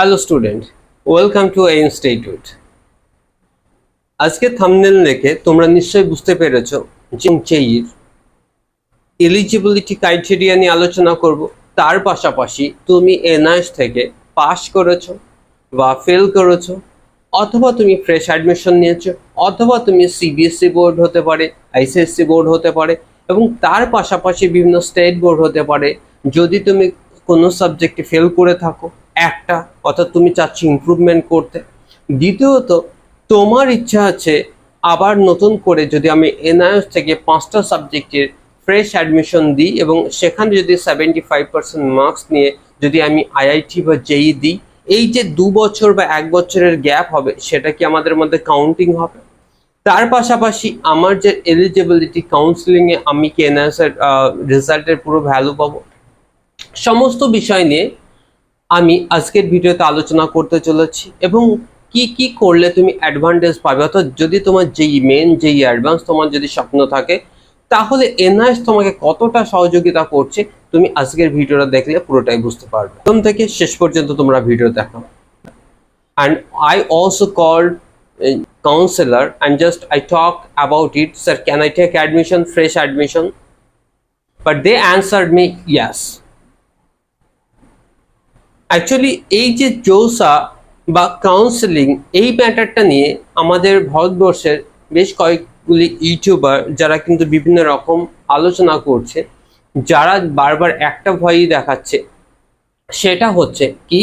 Hello student welcome to a institute আজকে thumbnail দেখে তোমরা নিশ্চয়ই বুঝতে পেরেছ চেইর এলিজিবিলিটি ক্রাইটেরিয়া নিয়ে আলোচনা করব। তার পাশাপাশি তুমি এনআইএস থেকে পাস করেছ বা ফেল করেছ, অথবা তুমি ফ্রেশ অ্যাডমিশন নিয়েছো, অথবা তুমি সিবিএসসি বোর্ড E হতে পারে আইসিএসসি বোর্ড হতে পারে, এবং তার পাশাপাশি বিভিন্ন স্টেট বোর্ড হতে পারে। যদি তুমি কোনো সাবজেক্টে ফেল করে থাকো একটা, অর্থাৎ তুমি চাচ্ছ ইম্প্রুভমেন্ট করতে। দ্বিতীয়ত, তোমার ইচ্ছা আছে আবার নতুন করে যদি আমি এনআইএস থেকে পাঁচটা সাবজেক্টের ফ্রেশ অ্যাডমিশন দিই এবং সেখানে যদি সেভেন্টি ফাইভ পার্সেন্ট মার্কস নিয়ে যদি আমি আইআইটি বা জেই দিই, এই যে দু বছর বা এক বছরের গ্যাপ হবে, সেটা কি আমাদের মধ্যে কাউন্টিং হবে? তার পাশাপাশি আমার যে এলিজিবিলিটি কাউন্সিলিংয়ে আমি কি এনআইএস এর রেজাল্টের পুরো ভ্যালু পাবো? সমস্ত বিষয় নিয়ে আমি আজকের ভিডিওতে আলোচনা করতে চলেছি এবং কি কি করলে তুমি অ্যাডভান্টেজ পাবে? অর্থাৎ যদি তোমার যেই মেন যেই অ্যাডভান্স তোমার যদি স্বপ্ন থাকে, তাহলে এনআইএস তোমাকে কতটা সহযোগিতা করছে তুমি আজকের ভিডিওটা দেখলে পুরোটাই বুঝতে পারবে। প্রথম থেকে শেষ পর্যন্ত তোমরা ভিডিও দেখো। And I also call a and just I talk about it sir can I I admission fresh admission but they answered me yes. Actually এই যে জৌসা বা কাউন্সেলিং এই ম্যাটারটা নিয়ে আমাদের ভারতবর্ষের বেশ কয়েকগুলি ইউটিউবার যারা কিন্তু বিভিন্ন রকম আলোচনা করছে, যারা বারবার একটা ভয়ই দেখাচ্ছে। সেটা হচ্ছে কি?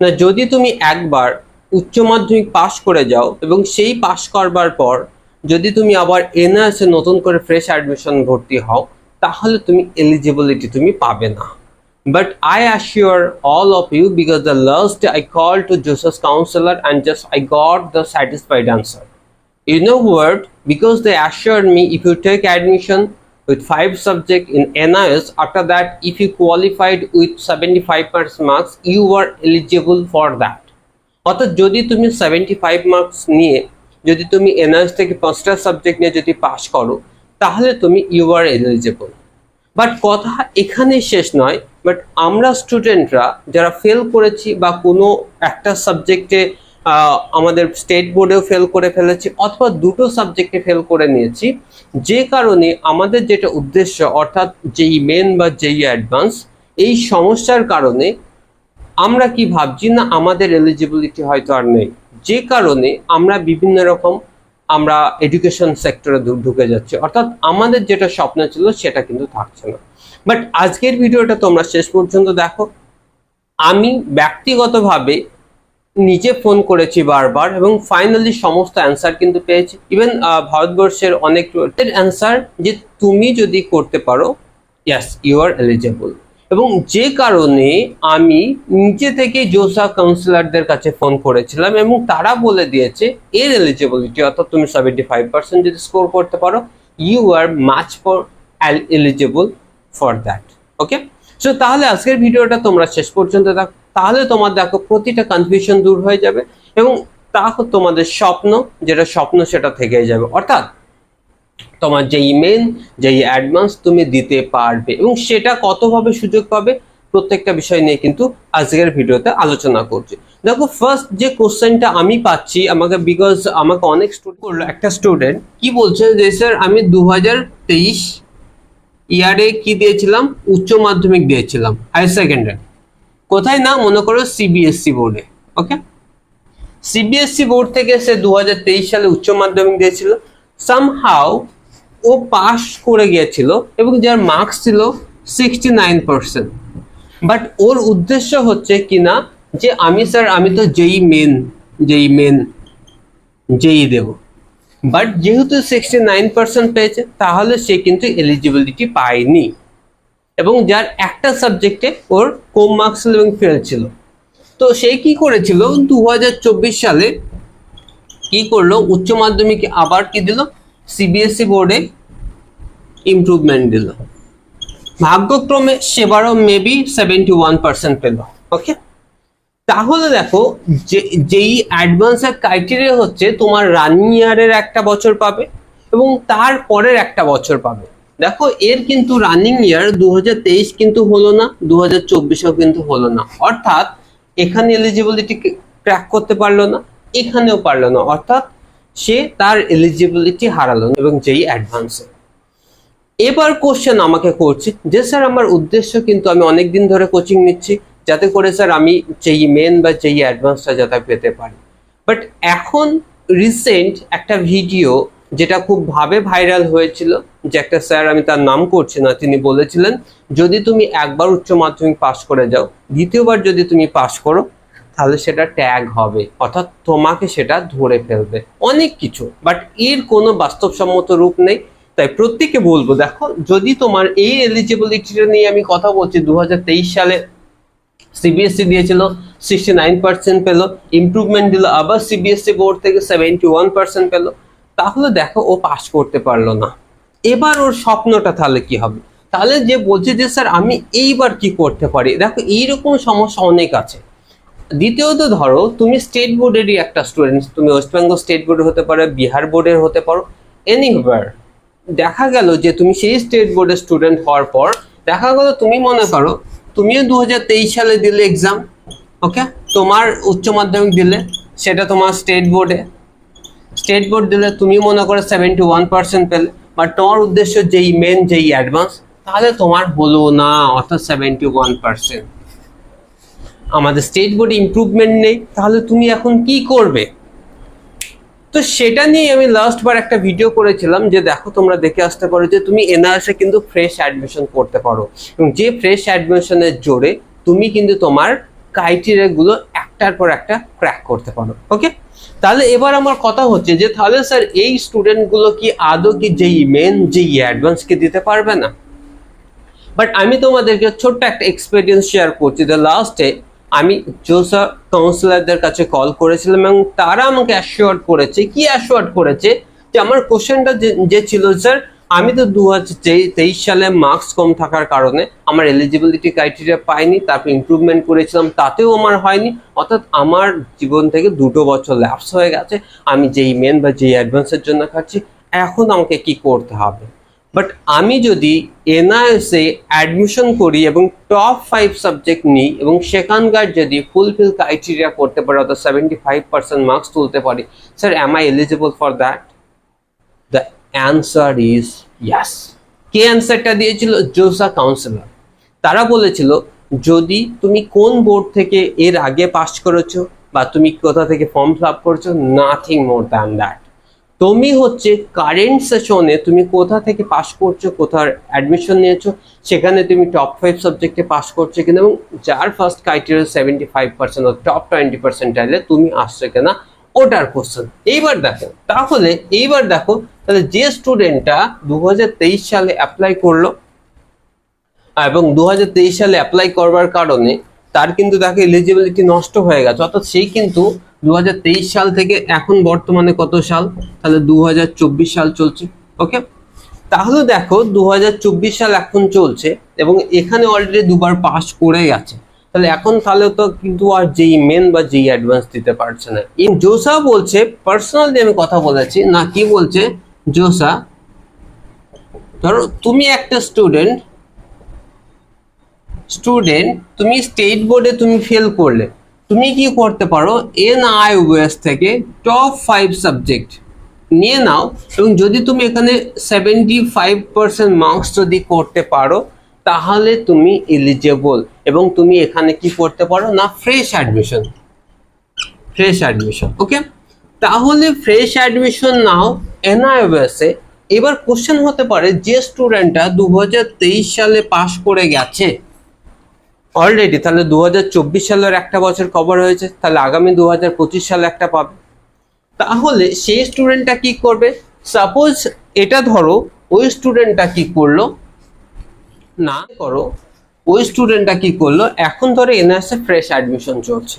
না, যদি তুমি একবার উচ্চ মাধ্যমিক পাশ করে যাও এবং সেই পাশ করবার পর যদি তুমি আবার এনআরএস নতুন করে ফ্রেশ অ্যাডমিশন ভর্তি হও, তাহলে তুমি এলিজিবিলিটি তুমি পাবে না। But I assure all of you because the last I call to JoSAA's counsellor and just I got the satisfied answer You know what? Because they assured me if you take admission with five subject in NIS, after that, if you qualified with 75% marks, you are eligible for that. অর্থাৎ যদি তুমি seventy five marks নিয়ে যদি তুমি NIS থেকে পাঁচটা subject নিয়ে যদি পাশ করো তাহলে তুমি ইউ আর এলিজিবল বাট কথা এখানে শেষ নয় বাট আমরা স্টুডেন্টরা যারা ফেল করেছি বা কোনো একটা সাবজেক্টে আমাদের স্টেট বোর্ডেও ফেল করে ফেলেছি অথবা দুটো সাবজেক্টে ফেল করে নিয়েছি, যে কারণে আমাদের যেটা উদ্দেশ্য, অর্থাৎ যেই মেন বা যেই অ্যাডভান্স এই সমস্যার কারণে আমরা কি ভাবছি না আমাদের এলিজিবিলিটি হয়তো আর নেই। যে কারণে আমরা বিভিন্ন রকম আমরা এডুকেশন সেক্টরে ঢুকে যাচ্ছি। অর্থাৎ আমাদের যেটা স্বপ্ন ছিল, সেটা কিন্তু থাকছে না। বাট আজকের ভিডিওটা তোমরা শেষ পর্যন্ত দেখো। আমি ব্যক্তিগতভাবে নিজে ফোন করেছি বারবার এবং ফাইনালি সমস্ত অ্যান্সার কিন্তু পেয়েছি। ইভেন ভারতবর্ষের অনেক অ্যান্সার যে তুমি যদি করতে পারো ইয়াস ইউ আর এলিজেবল এবং যে কারণে আমি নিজে থেকে জোসা কাউন্সিলরদের কাছে ফোন করেছিলাম এবং তারা বলে দিয়েছে, এর এলিজিবিলিটি অর্থাৎ তুমি সেভেন্টি ফাইভ পার্সেন্ট যদি স্কোর করতে পারো you are much for eligible for that okay so তাহলে আজকের ভিডিওটা তোমরা শেষ পর্যন্ত দেখো তাহলে তোমার দেখো প্রতিটা কনফিউশন দূর হয়ে যাবে এবং তা তোমাদের স্বপ্ন, যেটা স্বপ্ন সেটা থেকেই যাবে। অর্থাৎ তোমার যেই মেন যেই অ্যাডভান্স তুমি দিতে পারবে। এবং সেটা কতভাবে সুযোগ পাবে, প্রত্যেকটা বিষয় নিয়ে কিন্তু আজকের ভিডিওতে আলোচনা করছি। দেখো ফার্স্ট যে কোশ্চেনটা আমি পাচ্ছি, আমাকে বিকজ আমাকে অনেক স্টুডেন্ট একটা স্টুডেন্ট কি বলছে যে স্যার আমি দু হাজার তেইশ ইয়ারে কি দিয়েছিলাম? উচ্চ মাধ্যমিক দিয়েছিলাম হায়ার সেকেন্ডারি কোথায় না, মনে করো সিবিএসসি বোর্ডে ওকে সিবিএসসি বোর্ড থেকে সে দু হাজার তেইশ সালে উচ্চ মাধ্যমিক দিয়েছিল। সামহাও ও পাস করে গিয়েছিল এবং যার মার্কস ছিল সিক্সটি নাইন পার্সেন্ট বাট ওর উদ্দেশ্য হচ্ছে কিনা যে আমি স্যার আমি তো যেই মেন যেই মেন যেই দেব। বাট যেহেতু সিক্সটি নাইন পার্সেন্ট পেয়েছে, তাহলে সে কিন্তু এলিজিবিলিটি পায়নি। এবং যার একটা সাবজেক্টে ওর কম মার্কস ছিল এবং ফেল ছিল। তো সে কি করেছিল? দু হাজার চব্বিশ সালে কি করল? উচ্চ মাধ্যমিকে আবার কি দিল? সিবিএসসি বোর্ডে ইমপ্রুভমেন্ট দিল। ভাগ্যক্রমে সেবারও মেবি সেভেন্টি ওয়ান পার্সেন্ট পেল ওকে তাহলে দেখো, যে, যেই অ্যাডভান্সের ক্রাইটেরিয়া হচ্ছে, তোমার রানিং ইয়ারের একটা বছর পাবে এবং তার পরের একটা বছর পাবে। দেখো, এর কিন্তু রানিং ইয়ার দুহাজার তেইশ কিন্তু হলো না দু হাজার কিন্তু হলো না। অর্থাৎ, এখানে এলিজিবিলিটি ক্র্যাক করতে পারল না, এখানেও পারল না। অর্থাৎ, সে তার এলিজিবিলিটি হারালো এবং যেই অ্যাডভান্সে এবার কোশ্চেন আমাকে করছে যে, স্যার, আমার উদ্দেশ্য কিন্তু আমি অনেক দিন ধরে কোচিং নিচ্ছি, যাতে করে, স্যার, আমি যেই মেন বা যেই অ্যাডভান্সটা যাতে পেতে পারি। বাট এখন রিসেন্ট একটা ভিডিও যেটা খুব ভাবে ভাইরাল হয়েছিল, যে একটা স্যার, আমি তার নাম করছি না, তিনি বলেছিলেন, যদি তুমি একবার উচ্চ মাধ্যমিক পাশ করে যাও, দ্বিতীয়বার যদি তুমি পাশ করো, তাহলে সেটা ট্যাগ হবে, অর্থাৎ তোমাকে সেটা ধরে ফেলবে। অনেক কিছু বাট এর কোনো বাস্তবসম্মত রূপ নেই। তাই প্রত্যেককে বলব, দেখো, যদি তোমার এই এলিজিবিলিটিটা নিয়ে আমি কথা বলছি দু হাজার তেইশ সালে সিবিএসসি দিয়েছিল সিক্সটি নাইন পার্সেন্ট পেল ইমপ্রুভমেন্ট দিল, আবার সিবিএসসি বোর্ড থেকে সেভেন্টি ওয়ান পার্সেন্ট পেল, তাহলে দেখো, ও পাস করতে পারল না। এবার ওর স্বপ্নটা তাহলে কি হবে? তাহলে যে বলছে যে, স্যার, আমি এইবার কি করতে পারি? দেখো, এইরকম সমস্যা অনেক আছে। দ্বিতীয়ত ধরো, তুমি স্টেট বোর্ডেরই একটা স্টুডেন্ট তুমি ওয়েস্ট বেঙ্গল স্টেট বোর্ডের হতে পারো বিহার বোর্ডের হতে পারো এনিওয়ার দেখা গেল যে তুমি সেই স্টেট বোর্ডের স্টুডেন্ট হওয়ার পর, দেখা গেল তুমি মনে করো, তুমিও দু হাজার তেইশ সালে দিলে এক্সাম ওকে তোমার উচ্চ মাধ্যমিক দিলে, সেটা তোমার স্টেট বোর্ডে স্টেট বোর্ড দিলে তুমি মনে করো সেভেন্টি ওয়ান পার্সেন্ট পেলে বাট তোমার উদ্দেশ্য যেই মেন যেই অ্যাডভান্স তাহলে তোমার হলো না, অর্থাৎ সেভেন্টি ওয়ান পার্সেন্ট আমাদের স্টেট বোর্ডে ইমপ্রুভমেন্ট নেই, তাহলে তুমি এখন কি করবে? তো সেটা নিয়ে আমি লাস্ট বার একটা ভিডিও করেছিলাম যে দেখো তোমরা দেখে আসতে পারো যে তুমি এনআরএসে কিন্তু ফ্রেশ অ্যাডমিশন করতে পারো। এবং যে ফ্রেশ অ্যাডমিশনের জোরে তুমি কিন্তু তোমার ক্রাইটেরিয়াগুলো একটার পর একটা ক্র্যাক করতে পারো ওকে তাহলে এবার আমার কথা হচ্ছে যে তাহলে স্যার এই স্টুডেন্টগুলো কি আদৌ কি যেই মেন যেই অ্যাডভান্স কি দিতে পারবে না? বাট আমি তোমাদেরকে ছোট্ট একটা এক্সপিরিয়েন্স শেয়ার করছি যে লাস্টে আমি জোসা কাউন্সিলরদের কাছে কল করেছিলাম এবং তারা আমাকে অ্যাসিওর করেছে। কি অ্যাসিওর করেছে? যে আমার কোশ্চেনটা যে ছিল স্যার আমি তো দু হাজার তেইশ সালে মার্কস কম থাকার কারণে আমার এলিজিবিলিটি ক্রাইটেরিয়া পাইনি, তারপর ইমপ্রুভমেন্ট করেছিলাম, তাতেও আমার হয়নি। অর্থাৎ আমার জীবন থেকে দুটো বছর ল্যাপস হয়ে গেছে। আমি যেই মেন বা যেই অ্যাডভান্সের জন্য খাচ্ছি, এখন আমাকে কি করতে হবে? বাট আমি যদি এনআইএসে অ্যাডমিশন করি এবং টপ ফাইভ সাবজেক্ট নিই এবং সেখানকার যদি ফুলফিল ক্রাইটেরিয়া করতে পারি, অর্থাৎ সেভেন্টি ফাইভ পার্সেন্ট মার্কস তুলতে পারি sir am I eligible for that the answer is yes কে অ্যান্সারটা দিয়েছিল? জোসা কাউন্সিলর তারা বলেছিল, যদি তুমি কোন বোর্ড থেকে এর আগে পাস করেছ বা তুমি কোথা থেকে ফর্ম ফিল আপ করেছ নাথিং মোর দ্যান দ্যাট তুমি হচ্ছে কারেন্ট সেশনে তুমি কোথা থেকে পাস করছ, কোথার অ্যাডমিশন নিয়েছো, সেখানে তুমি টপ ফাইভ সাবজেক্টে পাস করছ কিনা এবং যার first criteria seventy five percent top twenty percent পার্সেন্টাইলে তুমি আসছো কিনা, ওটার কোশ্চেন এইবার দেখো, তাহলে এইবার দেখো, তাহলে যে স্টুডেন্টটা দু হাজার তেইশ সালে অ্যাপ্লাই করল, এবং দু হাজার তেইশ সালে অ্যাপ্লাই করবার কারণে তার কিন্তু তাকে এলিজিবিলিটি নষ্ট হয়ে গেছে। অর্থাৎ সেই কিন্তু দুহাজার তেইশ সাল থেকে এখন বর্তমানে কত সাল? তাহলে দু হাজার চব্বিশ সাল চলছে। ওকে তাহলে দেখো দু হাজার চব্বিশ সাল এখন চলছে এবং এখানে অলরেডি দুবার পাস করে গেছে। তাহলে এখন তাহলে তো কিন্তু আর যেই মেন বা যেই অ্যাডভান্স দিতে পারছে না। জোসা বলছে পার্সোনালি আমি কথা বলেছি, না কি বলছে? জোসা, ধরো তুমি একটা স্টুডেন্ট স্টুডেন্ট তুমি স্টেট বোর্ডে তুমি ফেল করলে, তুমি কি করতে পারো? এন আই ওয়েস থেকে টপ ফাইভ সাবজেক্ট নিয়ে নাও এবং যদি তুমি এখানে সেভেন্টি ফাইভ পার্সেন্ট মার্কস যদি করতে পারো, তাহলে তুমি এলিজেবল এবং তুমি এখানে কি করতে পারো? না fresh admission fresh admission okay তাহলে ফ্রেশ অ্যাডমিশন নাও এন আই এনআইওএসে এবার কোশ্চেন হতে পারে, যে স্টুডেন্টটা দু হাজার তেইশ সালে পাশ করে গেছে অলরেডি তাহলে দুহাজার চব্বিশ সালের একটা বছর কভার হয়েছে, তাহলে আগামী দুহাজার পঁচিশ সালে একটা পাবে। তাহলে সেই স্টুডেন্টটা কি করবে? সাপোজ এটা ধরো, ওই স্টুডেন্টটা কি করল? না করো, ওই স্টুডেন্টটা কি করল? এখন ধরো এনআরএসে ফ্রেশ অ্যাডমিশন চলছে।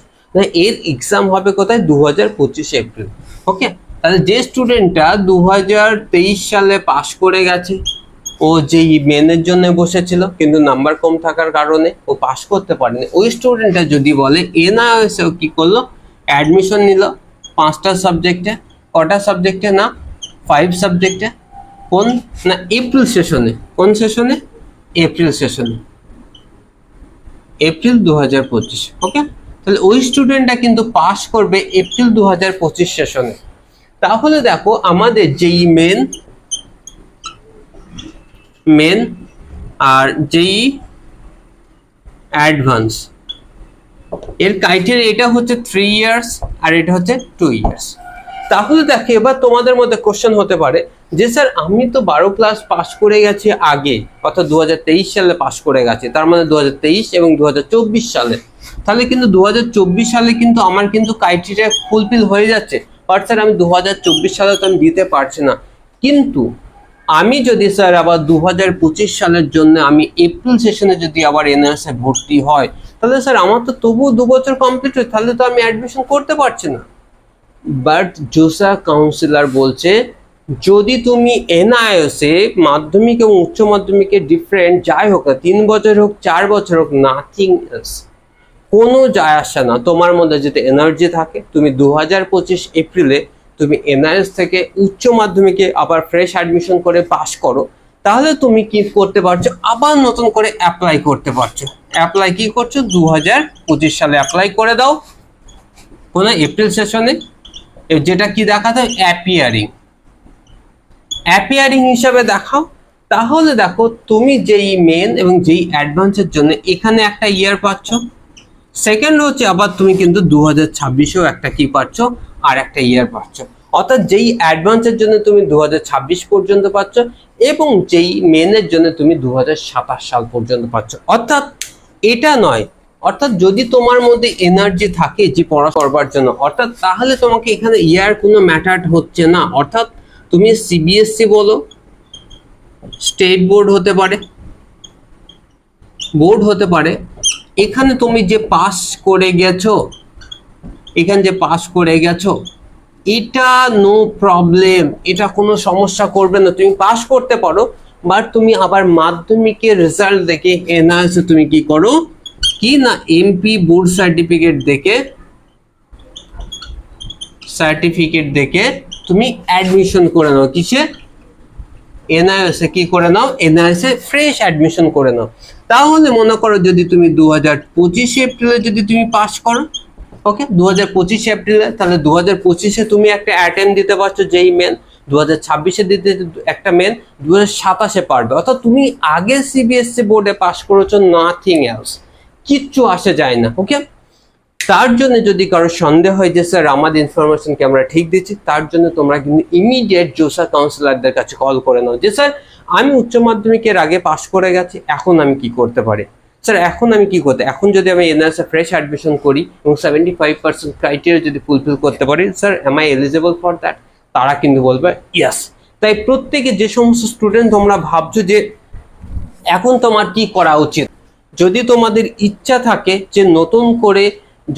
এর এক্সাম হবে কোথায়? দু হাজার পঁচিশে এপ্রিল। ওকে তাহলে যে স্টুডেন্টটা দু সালে পাশ করে গেছে ও যেই মেনের জন্য বসেছিল, কিন্তু নাম্বার কম থাকার কারণে ও পাস করতে পারেনি। ওই স্টুডেন্টটা যদি বলে এনআইএসে ও কি করল? অ্যাডমিশন নিল, পাঁচটা সাবজেক্টে কটা সাবজেক্টে না ফাইভ সাবজেক্টে কোন, না এপ্রিল সেশনে কোন সেশনে এপ্রিল সেশনে এপ্রিল দু হাজার পঁচিশ ওকে তাহলে ওই স্টুডেন্টটা কিন্তু পাস করবে এপ্রিল দু হাজার পঁচিশ সেশনে তাহলে দেখো, আমাদের যেই মেন মেন আর যেই অ্যাডভান্স এর ক্রাইটেরিয়া এটা হচ্ছে থ্রি ইয়ার্স আর এটা হচ্ছে টু ইয়ার্স তাহলে দেখো, এবার তোমাদের মধ্যে কোশ্চেন হতে পারে যে, স্যার, আমি তো বারো ক্লাস পাস করে গেছি আগে, অর্থাৎ দু হাজার তেইশ সালে পাস করে গেছি, তার মানে দু হাজার তেইশ এবং দু হাজার চব্বিশ সালে। তাহলে কিন্তু দু হাজার চব্বিশ সালে কিন্তু আমার কিন্তু ক্রাইটেরিয়া ফুলফিল হয়ে যাচ্ছে। বাট স্যার, আমি দু হাজার চব্বিশ সালে তো আমি দিতে পারছি না। কিন্তু আমি যদি স্যার আবার দু পঁচিশ সালের জন্য আমি এপ্রিল সেশনে যদি আবার এনআরএসে ভর্তি হয়, তাহলে স্যার আমার তো তবুও দু বছর কমপ্লিট হয় তাহলে তো আমি অ্যাডমিশন করতে পারছি না। বাট জোসা কাউন্সিলর বলছে, যদি তুমি এনআইএসে মাধ্যমিক এবং উচ্চ মাধ্যমিকে ডিফারেন্ট যাই হোক, তিন বছর হোক, চার বছর হোক নাথিং এলস কোনো যায় আসে না। তোমার মধ্যে যদি এনার্জি থাকে, তুমি দু হাজার পঁচিশ এপ্রিলে তুমি এনআইএস থেকে উচ্চ মাধ্যমিকে আবার ফ্রেশ অ্যাডমিশন করে পাশ করো, তাহলে তুমি কি করতে পারছ? আবার নতুন করে অ্যাপ্লাই করতে পারছ। অ্যাপ্লাই কি করছ? দু হাজার পঁচিশ সালে অ্যাপ্লাই করে দাও। কোনো এপ্রিল সেশনে যেটা কি দেখাতে অ্যাপিয়ারিং অ্যাপিয়ারিং হিসাবে দেখাও। তাহলে দেখো, তুমি যেই মেন এবং যেই অ্যাডভান্সের জন্য এখানে একটা ইয়ার পাচ্ছ। সেকেন্ড হচ্ছে আবার তুমি কিন্তু দু হাজার ছাব্বিশেও একটা কি পাচ্ছ? আর একটা ইয়ার পাচ্ছ। অর্থাৎ যেই অ্যাডভান্সের জন্য তুমি দু হাজার ছাব্বিশ পর্যন্ত পাচ্ছ এবং যেই মেনের জন্য তুমি দু হাজার সাতাশ সাল পর্যন্ত পাচ্ছ। অর্থাৎ এটা নয়। অর্থাৎ যদি তোমার মধ্যে এনার্জি থাকে যে পড়া করবার জন্য, অর্থাৎ তাহলে তোমাকে এখানে ইয়ার কোনো ম্যাটার হচ্ছে না। অর্থাৎ তুমি সিবিএসসি বলো স্টেট বোর্ড হতে পারে বোর্ড হতে পারে। এখানে তুমি যে পাস করে গেছো এখানে যে পাস করে গেছো, এটা নো প্রবলেম এটা কোনো সমস্যা করবে না। তুমি পাস করতে পারো বাট তুমি আবার মাধ্যমিকের রেজাল্ট দেখে এনআইএসে তুমি কি করো? কি না এমপি বোর্ড সার্টিফিকেট দেখে সার্টিফিকেট দেখে তুমি অ্যাডমিশন করে নাও কিসে? এনআইএসে কি করে নাও? এনআইএসে ফ্রেশ অ্যাডমিশন করে নাও। তাহলে মনে করো যদি তুমি দু হাজার পঁচিশে এপ্রিলে যদি তুমি পাস করো ওকে দু হাজার পঁচিশে এপ্রিলে তাহলে দু হাজার পঁচিশে তুমি একটা অ্যাটেম্প দিতে পারছ যেই মেন দু হাজার ছাব্বিশে দিতে একটা মেন দু হাজার সাতাশে পারবে। অর্থাৎ তুমি আগে সিবিএসসি বোর্ডে পাস করেছ নাথিং এলস কিচ্ছু আসে যায় না ওকে তার জন্য যদি কারও সন্দেহ হয় যে স্যার আমাদের ইনফরমেশনকে আমরা ঠিক দিচ্ছি, তার জন্য তোমরা কিন্তু ইমিডিয়েট জোসা কাউন্সিলরদের কাছে কল করে নাও যে স্যার আমি উচ্চ মাধ্যমিকের আগে পাশ করে গেছি, এখন আমি কি করতে পারি? স্যার এখন আমি কি করতে এখন যদি আমি এনআরএসে ফ্রেশ অ্যাডমিশন করি এবং সেভেন্টি ফাইভ পার্সেন্ট ক্রাইটেরিয়া যদি ফুলফিল করতে পারি sir am I eligible for that তারা কিন্তু বলবে ইয়াস তাই প্রত্যেকে যে সমস্ত স্টুডেন্ট তোমরা ভাবছ যে এখন তোমার কি করা উচিত? যদি তোমাদের ইচ্ছা থাকে যে নতুন করে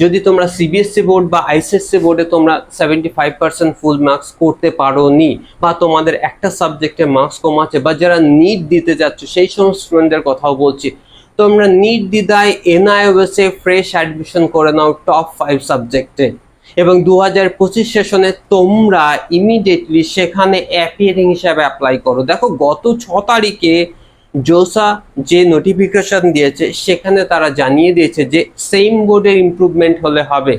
যদি তোমরা সিবিএসসি বোর্ড বা আইসিএসসি বোর্ডে তোমরা seventy five percent full marks করতে পারো নি বা তোমাদের একটা সাবজেক্টে মার্কস কম আছে বা যারা নিট দিতে যাচ্ছ, সেই সমস্ত স্টুডেন্টদের কথাও বলছি তোমরা নিট দিদায় এনআইওএসে ফ্রেশ অ্যাডমিশন করে নাও টপ ফাইভ সাবজেক্টে এবং দু হাজার পঁচিশ সেশনে তোমরা ইমিডিয়েটলি সেখানে অ্যাপিয়ারিং হিসাবে অ্যাপ্লাই করো। দেখো গত ছ তারিখে জোসা যে নোটিফিকেশন দিয়েছে, সেখানে তারা জানিয়ে দিয়েছে যে সেম বোর্ডের ইমপ্রুভমেন্ট হলে হবে।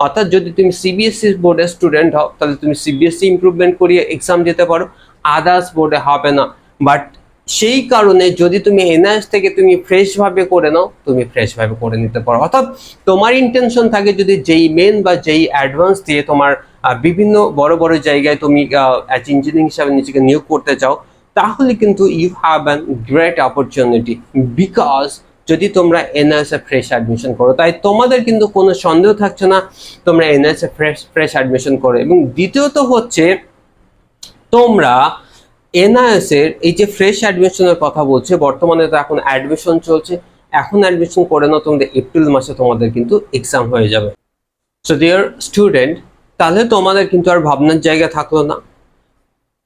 অর্থাৎ যদি তুমি সিবিএসসি বোর্ডের স্টুডেন্ট হও, তাহলে তুমি সিবিএসসি ইমপ্রুভমেন্ট করিয়ে এক্সাম দিতে পারো। আদার্স বোর্ডে হবে না। বাট সেই কারণে যদি তুমি এনআইএস থেকে তুমি ফ্রেশভাবে করে নাও, তুমি ফ্রেশভাবে করে নিতে পারো। অর্থাৎ তোমার ইন্টেনশন থাকে যদি যেই মেন বা যেই অ্যাডভান্স দিয়ে তোমার বিভিন্ন বড় বড় জায়গায় তুমি অ্যাজ ইঞ্জিনিয়ারিং হিসাবে নিজেকে নিয়োগ করতে চাও, তাহলে কিন্তু you have an great opportunity because যদি তোমরা এনআইএস এ ফ্রেশ অ্যাডমিশন করো, তাই তোমাদের কিন্তু কোনো সন্দেহ থাকছে না তোমরা এনআইএস এ ফ্রেশ ফ্রেশ অ্যাডমিশন করো। এবং দ্বিতীয়ত হচ্ছে তোমরা এনআইএস এর এই যে ফ্রেশ অ্যাডমিশনের কথা বলছে, বর্তমানে তো এখন অ্যাডমিশন চলছে। এখন অ্যাডমিশন করে নাও, তোমাদের এপ্রিল মাসে তোমাদের কিন্তু এক্সাম হয়ে যাবে। সো ডিয়ার স্টুডেন্ট তাহলে তোমাদের কিন্তু আর ভাবনার জায়গা থাকল না।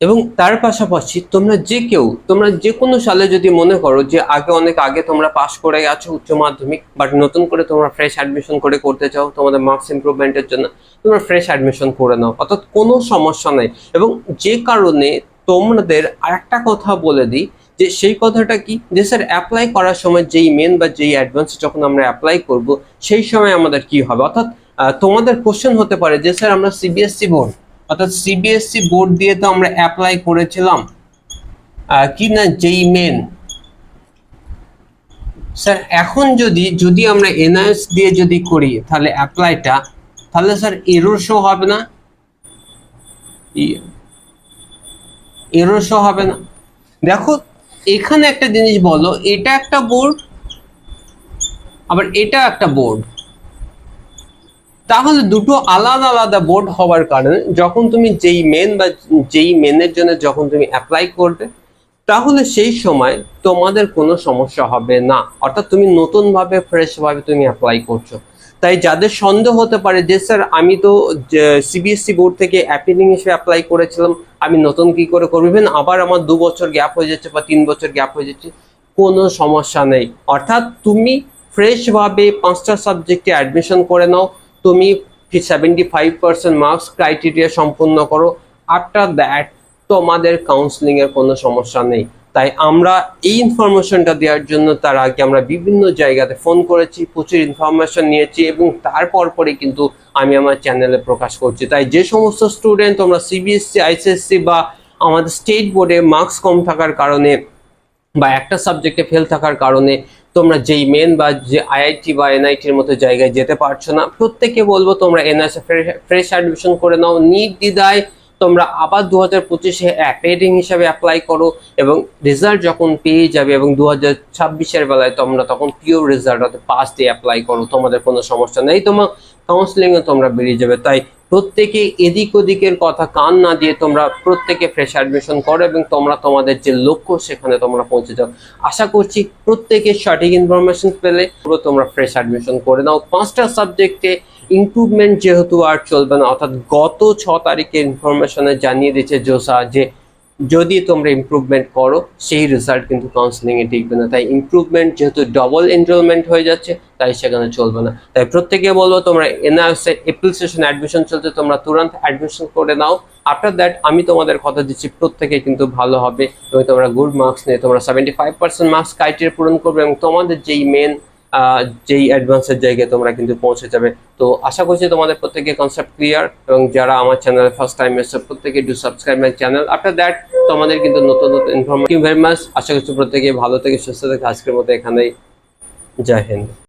এবং তার পাশাপাশি তোমরা যে কেউ, তোমরা যে কোনো সালে যদি মনে করো যে আগে অনেক আগে তোমরা পাস করে গেছো উচ্চ মাধ্যমিক বাট নতুন করে তোমরা ফ্রেশ অ্যাডমিশন করে করতে চাও তোমাদের মার্কস ইমপ্রুভমেন্টের জন্য, তোমরা ফ্রেশ অ্যাডমিশন করে নাও। অর্থাৎ কোনো সমস্যা নাই। এবং যে কারণে তোমাদের আরেকটা কথা বলে দিই, যে সেই কথাটা কি? যে স্যার অ্যাপ্লাই করার সময় যেই মেন বা যেই অ্যাডভান্স যখন আমরা অ্যাপ্লাই করব, সেই সময় আমাদের কি হবে? অর্থাৎ তোমাদের কোশ্চেন হতে পারে যে স্যার, আমরা সিবিএসসি বোর্ড অর্থাৎ সিবিএসসি বোর্ড দিয়ে তো আমরা অ্যাপ্লাই করেছিলাম। কি না যেই মেন স্যার, এখন যদি যদি আমরা এনআইএস দিয়ে যদি করি, তাহলে অ্যাপ্লাইটা তাহলে স্যার এরর শো হবে না? এরর শো হবে না। দেখো, এখানে একটা জিনিস বলো, এটা একটা বোর্ড, আবার এটা একটা বোর্ড। তাহলে দুটো আলাদা আলাদা বোর্ড হওয়ার কারণে যখন তুমি যেই মেন বা যেই মেনের জন্য যখন তুমি অ্যাপ্লাই করবে, তাহলে সেই সময় তোমাদের কোনো সমস্যা হবে না। অর্থাৎ তুমি নতুনভাবে ফ্রেশভাবে তুমি অ্যাপ্লাই করছ। তাই যাদের সন্দেহ হতে পারে যে, স্যার, আমি তো সিবিএসসি বোর্ড থেকে অ্যাপিলিং হিসেবে অ্যাপ্লাই করেছিলাম, আমি নতুন কি করে করব? Even আবার আমার দু বছর গ্যাপ হয়ে যাচ্ছে বা তিন বছর গ্যাপ হয়ে যাচ্ছে, কোনো সমস্যা নেই। অর্থাৎ তুমি ফ্রেশভাবে পাঁচটা সাবজেক্টে অ্যাডমিশন করে নাও, তুমি seventy five percent marks criteria সম্পূর্ণ করো। আফটার দ্যাট তোমাদের কাউন্সিলিং এর কোনো সমস্যা নেই। তাই আমরা এই ইনফরমেশনটা দেওয়ার জন্য তার আগে আমরা বিভিন্ন জায়গাতে ফোন করেছি, প্রচুর ইনফরমেশন নিয়েছি এবং তারপর পরে কিন্তু আমি আমার চ্যানেলে প্রকাশ করছি। তাই যে সমস্ত স্টুডেন্ট তোমরা সিবিএসসি আইসিএসসি বা আমাদের স্টেট বোর্ডে মার্কস কম থাকার কারণে বা একটা সাবজেক্টে ফেল থাকার কারণে তোমরা যেই মেন বা যে আইআইটি বা এনআইটির মতো জায়গায় যেতে পারছ না। প্রত্যেকে বলব তোমরা এনআইএসএ ফ্রেশ অ্যাডমিশন করে নাও। নির্দ্বিধায় তোমরা আবার দু হাজার পঁচিশে অ্যাপেডিং হিসাবে অ্যাপ্লাই করো এবং রেজাল্ট যখন পেয়ে যাবে এবং দু হাজার ছাব্বিশের বেলায় তোমরা তখন পিওর রেজাল্ট অর্থাৎ পাস দিয়ে অ্যাপ্লাই করো, তোমাদের কোনো সমস্যা নেই। তোমার কাউন্সিলিংয়ে তোমরা বেরিয়ে যাবে। তাই প্রত্যেকে এদিক ওদিকের কথা কান না দিয়ে তোমরা প্রত্যেকে ফ্রেশ অ্যাডমিশন করো এবং তোমরা তোমাদের যে লক্ষ্য সেখানে তোমরা পৌঁছে যাও। আশা করছি প্রত্যেকে সঠিক ইনফরমেশন পেলে পুরো তোমরা ফ্রেশ অ্যাডমিশন করে নাও। পাঁচটা সাবজেক্টে ইমপ্রুভমেন্ট যেহেতু আর চলবে না, অর্থাৎ গত ছ তারিখে ইনফরমেশনে জানিয়ে দিচ্ছে জোসা যে যদি তোমরা ইমপ্রুভমেন্ট করো, সেই রেজাল্ট কিন্তু কাউন্সিলিং এ টিকবে না। তাই ইমপ্রুভমেন্ট যেহেতু ডবল এনরোলমেন্ট হয়ে যাচ্ছে, তাই সেখানে চলবে না। তাই প্রত্যেকে বলব, তোমরা এনআরএস এপ্রিল সেশন অ্যাডমিশন চলছে, তোমরা তুরন্ত অ্যাডমিশন করে নাও। আফটার দ্যাট আমি তোমাদের কথা দিচ্ছি, প্রত্যেকে কিন্তু ভালো হবে। এবং তোমরা গুড মার্কস নিয়ে, তোমরা seventy five percent marks criteria পূরণ করবে এবং তোমাদের যেই মেন যেই অ্যাডভান্সের জায়গায় তোমরা কিন্তু পৌঁছে যাবে। তো আশা করছি তোমাদের প্রত্যেকে কনসেপ্ট ক্লিয়ার এবং যারা আমার চ্যানেলে ফার্স্ট টাইম এসে প্রত্যেকে do subscribe my channel after that তোমাদের কিন্তু নতুন নতুন ইনফরমেশন ভেরি মাছ আশা করছি প্রত্যেকে ভালো থেকে, সুস্থ থেকে আজকের মতো এখানেই। জয় হিন্দ।